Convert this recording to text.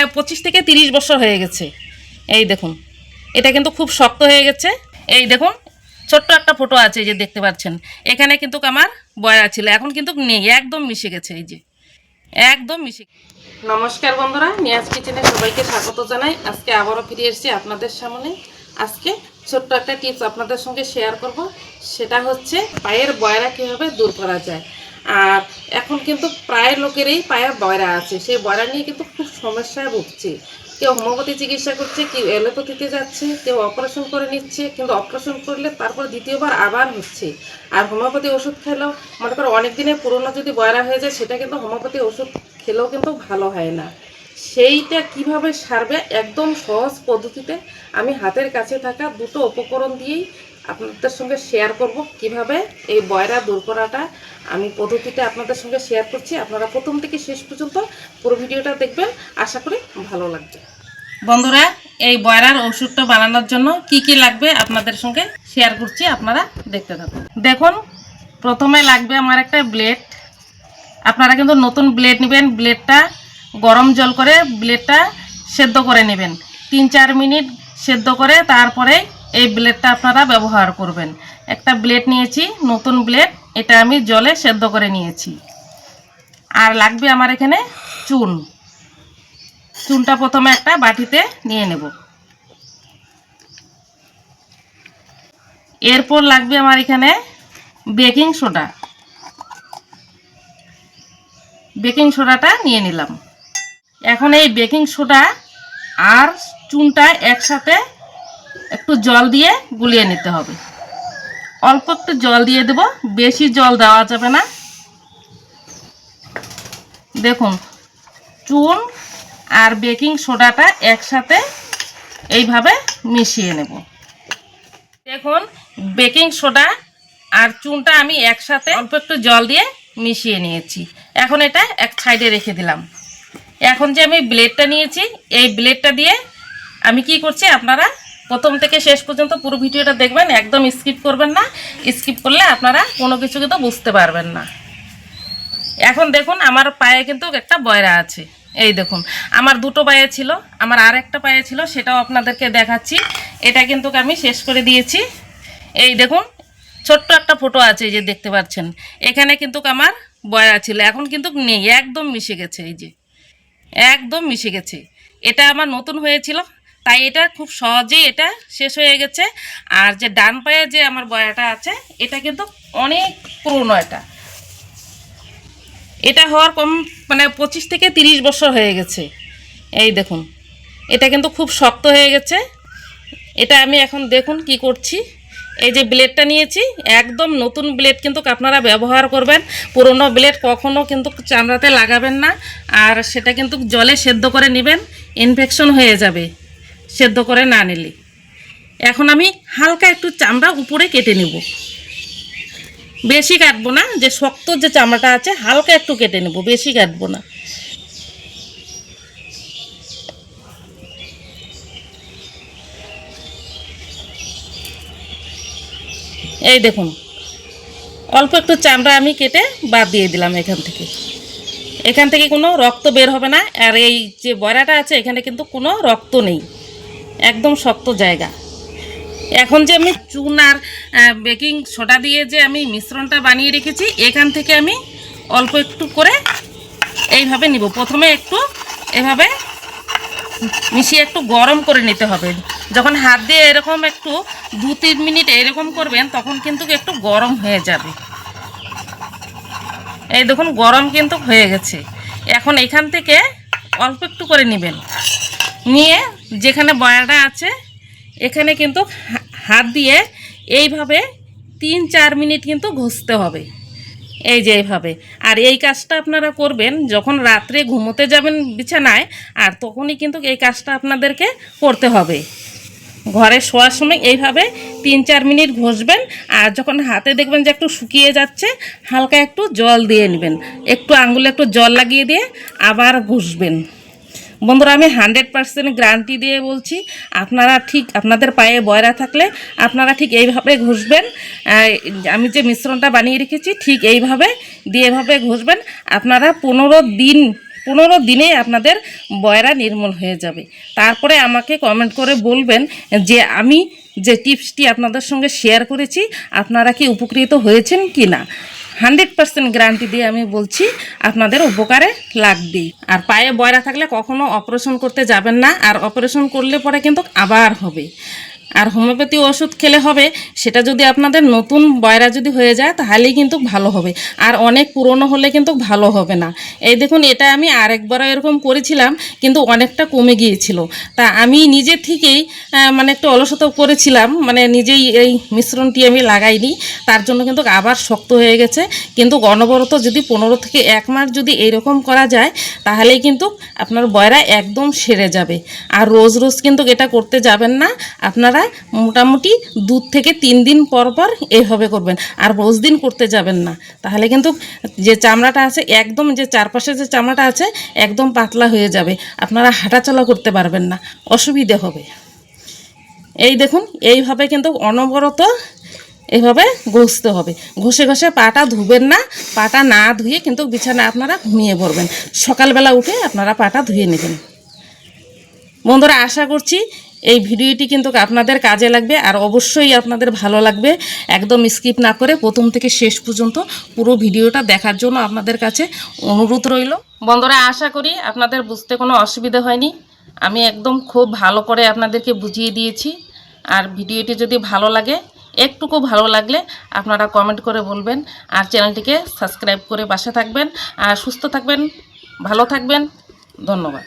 মানে পঁচিশ থেকে তিরিশ বছর হয়ে গেছে। এই দেখুন, এটা কিন্তু খুব শক্ত হয়ে গেছে। এই দেখুন, ছোট্ট একটা ফটো আছে এই যে দেখতে পাচ্ছেন। এখানে কিন্তু আমার বয়া ছিল, এখন কিন্তু নেই, একদম মিশে গেছে এই যে। একদম মিশে নমস্কার বন্ধুরা, নিয়াজ কিচেনে সবাইকে স্বাগত জানাই। আজকে আবারও ফিরে এসেছি আপনাদের সামনে। আজকে ছোট্ট একটা টিপস আপনাদের সঙ্গে শেয়ার করব। সেটা হচ্ছে পায়ের বয়রা কীভাবে দূর করা যায়। আর এখন কিন্তু প্রায় লোকেরই পায়ের বয়রা আছে। সেই বয়রা নিয়ে কিন্তু খুব সমস্যায় ভুগছে। কেউ হোমিওপ্যাথি চিকিৎসা করছে, কেউ এলোপ্যাথিতে যাচ্ছে, কেউ অপারেশন করে নিচ্ছে, কিন্তু অপারেশন করলে তারপর দ্বিতীয়বার আবার হচ্ছে। আর হোমিওপ্যাথি ওষুধ খেলেও মনে করো অনেক দিনের পুরনো যদি বয়রা হয়ে যায়, সেটা কিন্তু হোমিওপ্যাথি ওষুধ খেলেও কিন্তু ভালো হয় না। সেইটা কীভাবে সারবে একদম সহজ পদ্ধতিতে আমি হাতের কাছে থাকা দুটো উপকরণ দিয়েই আপনাদের সঙ্গে শেয়ার করব কীভাবে এই বয়রা দূর করাটা। আমি পদ্ধতিটা আপনাদের সঙ্গে শেয়ার করছি। আপনারা প্রথম থেকে শেষ পর্যন্ত পুরো ভিডিওটা দেখবেন। আশা করি ভালো লাগবে। বন্ধুরা, এই বয়রার ওষুধটা বানানোর জন্য কি কি লাগবে আপনাদের সঙ্গে শেয়ার করছি। আপনারা দেখতে থাকুন। দেখুন, প্রথমে লাগবে আমার একটা ব্লেড আপনারা কিন্তু নতুন ব্লেড নেবেন। ব্লেডটা গরম জল করে ব্লেডটা সেদ্ধ করে নেবেন। তিন চার মিনিট সেদ্ধ করে তারপরে এই ব্লেডটা আপনারা ব্যবহার করবেন। একটা ব্লেড নিয়েছি, নতুন ব্লেড এটা আমি জলে সেদ্ধ করে নিয়েছি। আর লাগবে আমার এখানে চুন। চুনটা প্রথমে একটা বাটিতে নিয়ে নেব। এরপর লাগবে আমার এখানে বেকিং সোডা। বেকিং সোডাটা নিয়ে নিলাম। এখন এই বেকিং সোডা আর চুনটা একসাথে একটু জল দিয়ে গুলিয়ে নিতে হবে। অল্প একটু জল দিয়ে দেব, বেশি জল দেওয়া যাবে না। দেখুন, চুন আর বেকিং সোডাটা একসাথে এইভাবে মিশিয়ে নেব। দেখুন, বেকিং সোডা আর চুনটা আমি একসাথে অল্প একটু জল দিয়ে মিশিয়ে নিয়েছি। এখন এটা এক সাইডে রেখে দিলাম। এখন যে আমি ব্লেডটা নিয়েছি, এই ব্লেডটা দিয়ে আমি কি করছি আপনারা প্রথম থেকে শেষ পর্যন্ত পুরো ভিডিওটা দেখবেন, একদম স্কিপ করবেন না। স্কিপ করলে আপনারা কোনো কিছু কিন্তু বুঝতে পারবেন না। এখন দেখুন, আমার পায়ে কিন্তু একটা বয়রা আছে। এই দেখুন, আমার দুটো পায়ে ছিল, আমার আর একটা পায়ে ছিল, সেটাও আপনাদেরকে দেখাচ্ছি। এটা কিন্তু আমি শেষ করে দিয়েছি। এই দেখুন, ছোট্ট একটা ফটো আছে এই যে দেখতে পাচ্ছেন। এখানে কিন্তু আমার বয়রা ছিল, এখন কিন্তু নেই, একদম মিশে গেছে এই যে। একদম মিশে গেছে। এটা আমার নতুন হয়েছিল তাই এটা খুব সহজেই এটা শেষ হয়ে গেছে। আর যে ডান পায়ে যে আমার বয়াটা আছে, এটা কিন্তু অনেক পুরনো এটা। এটা হওয়ার কম মানে পঁচিশ থেকে তিরিশ বছর হয়ে গেছে। এই দেখুন, এটা কিন্তু খুব শক্ত হয়ে গেছে। এটা আমি এখন দেখুন কি করছি। এই যে ব্লেডটা নিয়েছি, একদম নতুন ব্লেড কিন্তু আপনারা ব্যবহার করবেন। পুরনো ব্লেড কখনও কিন্তু চামড়াতে লাগাবেন না। আর সেটা কিন্তু জলে সেদ্ধ করে নেবেন, ইনফেকশন হয়ে যাবে। সেদ্ধ করে না নিলে। এখন আমি হালকা একটু চামড়া উপরে কেটে নেব। বেশি কাটবো না, যে শক্ত যে চামড়াটা আছে হালকা একটু কেটে নেব, বেশি কাটবো না। এই দেখুন, অল্প একটু চামড়া আমি কেটে বাদ দিয়ে দিলাম এখান থেকে। এখান থেকে কোনো রক্ত বের হবে না, আর এই যে বয়রাটা আছে, এখানে কিন্তু কোনো রক্ত নেই। একদম শক্ত জায়গা। এখন যে আমি চুন আর বেকিং সোডা দিয়ে যে আমি মিশ্রণটা বানিয়ে রেখেছি, এখান থেকে আমি অল্প একটু করে এইভাবে নিব। প্রথমে একটু এভাবে মিশিয়ে একটু গরম করে নিতে হবে। যখন হাত দিয়ে এরকম একটু দু তিন মিনিট এরকম করবেন, তখন কিন্তু একটু গরম হয়ে যাবে। এই দেখুন, গরম কিন্তু হয়ে গেছে। এখন এখান থেকে অল্প একটু করে নেবেন। নিয়ে যেখানে বয়াটা আছে, এখানে কিন্তু হাত দিয়ে এইভাবে তিন চার মিনিট কিন্তু ঘষতে হবে। এই যে এইভাবে। আর এই কাজটা আপনারা করবেন যখন রাত্রে ঘুমোতে যাবেন বিছানায়, আর তখনই কিন্তু এই কাজটা আপনাদেরকে করতে হবে। ঘরে শোয়ার সময় এইভাবে তিন চার মিনিট ঘষবেন, আর যখন হাতে দেখবেন যে একটু শুকিয়ে যাচ্ছে, হালকা একটু জল দিয়ে নেবেন। একটু আঙুলে একটু জল লাগিয়ে দিয়ে আবার ঘষবেন। বন্ধুরা, আমি হান্ড্রেড পার্সেন্ট গ্যারান্টি দিয়ে বলছি, আপনারা ঠিক আপনাদের পায়ে বয়রা থাকলে আপনারা ঠিক এইভাবে ঘষবেন। আমি যে মিশ্রণটা বানিয়ে রেখেছি, ঠিক এইভাবে দিয়ে এভাবে ঘষবেন। আপনারা পনেরো দিন, পনেরো দিনেই আপনাদের বয়রা নির্মূল হয়ে যাবে। তারপরে আমাকে কমেন্ট করে বলবেন যে, আমি যে টিপসটি আপনাদের সঙ্গে শেয়ার করেছি, আপনারা কি উপকৃত হয়েছেন কি না হান্ড্রেড পার্সেন্ট গ্যারান্টি দিয়ে আমি বলছি আপনাদের উপকারে লাগবেই। আর পায়ে বয়রা থাকলে কখনো অপারেশন করতে যাবেন না, আর অপারেশন করলে পরে কিন্তু আবার হবে। আর হোমিওপ্যাথি ওষুধ খেলে হবে, সেটা যদি আপনাদের নতুন বয়রা যদি হয়ে যায়, তাহলেই কিন্তু ভালো হবে। আর অনেক পুরনো হলে কিন্তু ভালো হবে না। এই দেখুন, এটা আমি আরেকবারও এরকম করেছিলাম, কিন্তু অনেকটা কমে গিয়েছিল। তা আমি নিজে থেকেই মানে একটু অলসতা করেছিলাম মানে নিজেই এই মিশ্রণটি আমি লাগাইনি। তার জন্য কিন্তু আবার শক্ত হয়ে গেছে। কিন্তু অনবরত যদি পনেরো থেকে এক মাস যদি এইরকম করা যায়, তাহলেই কিন্তু আপনার বয়রা একদম সেরে যাবে। আর রোজ রোজ কিন্তু এটা করতে যাবেন না। আপনারা মোটামুটি দু থেকে তিন দিন পর পর এইভাবে করবেন। আর রোজ দিন করতে যাবেন না। তাহলে কিন্তু যে চামড়াটা আছে, একদম যে চারপাশে যে চামড়াটা আছে, একদম পাতলা হয়ে যাবে। আপনারা হাঁটাচলা করতে পারবেন না। অসুবিধে হবে। এই দেখুন, এইভাবে কিন্তু অনবরত এইভাবে ঘষতে হবে। ঘষে ঘষে পাটা ধুবেন না। পাটা না ধুয়ে কিন্তু বিছানা আপনারা ঘুমিয়ে পড়বেন। সকালবেলা উঠে আপনারা পাটা ধুয়ে নেবেন। বন্ধুরা, আশা করছি এই ভিডিওটি কিন্তু আপনাদের কাজে লাগবে আর অবশ্যই আপনাদের ভালো লাগবে। একদম স্কিপ না করে প্রথম থেকে শেষ পর্যন্ত পুরো ভিডিওটা দেখার জন্য আপনাদের কাছে অনুরোধ রইল। বন্ধুরা, আশা করি আপনাদের বুঝতে কোনো অসুবিধা হয়নি। আমি একদম খুব ভালো করে আপনাদেরকে বুঝিয়ে দিয়েছি। আর ভিডিওটি যদি ভালো লাগে, একটুকু ভালো লাগলে আপনারা কমেন্ট করে বলবেন আর চ্যানেলটিকে সাবস্ক্রাইব করে পাশে থাকবেন। আর সুস্থ থাকবেন, ভালো থাকবেন। ধন্যবাদ।